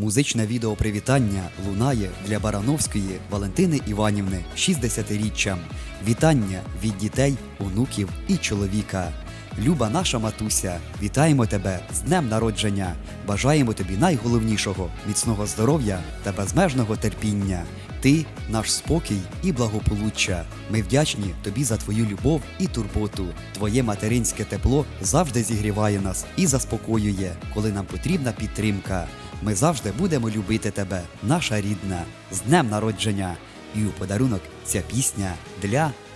Музичне відео привітання лунає для Барановської Валентини Іванівни 60-річчям. Вітання від дітей, онуків і чоловіка. Люба наша матуся, вітаємо тебе з днем народження. Бажаємо тобі найголовнішого міцного здоров'я та безмежного терпіння. Ти наш спокій і благополуччя. Ми вдячні тобі за твою любов і турботу. Твоє материнське тепло завжди зігріває нас і заспокоює, коли нам потрібна підтримка. Ми завжди будемо любити тебе, наша рідна, з днем народження. І у подарунок ця пісня для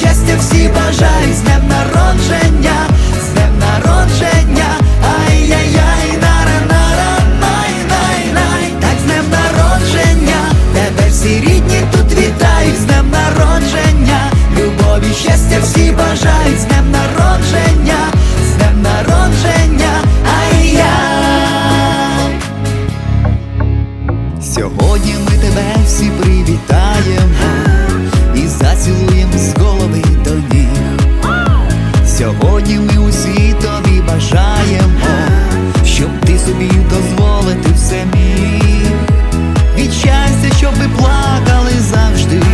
щастя всі бажають, з днем народження, з днем народження, ай-яй-яй, нара-нара, най-най-най, так з днем народження, тебе всі рідні тут вітають, з днем народження, любові, щастя всі бажають, з днем народження, з днем народження, ай-яй. Сьогодні ми тебе всі привітаємо цілуєм з голови до ніг Сьогодні ми у світові бажаємо, щоб ти собі дозволити все міг Від щастя, щоб ви плакали завжди.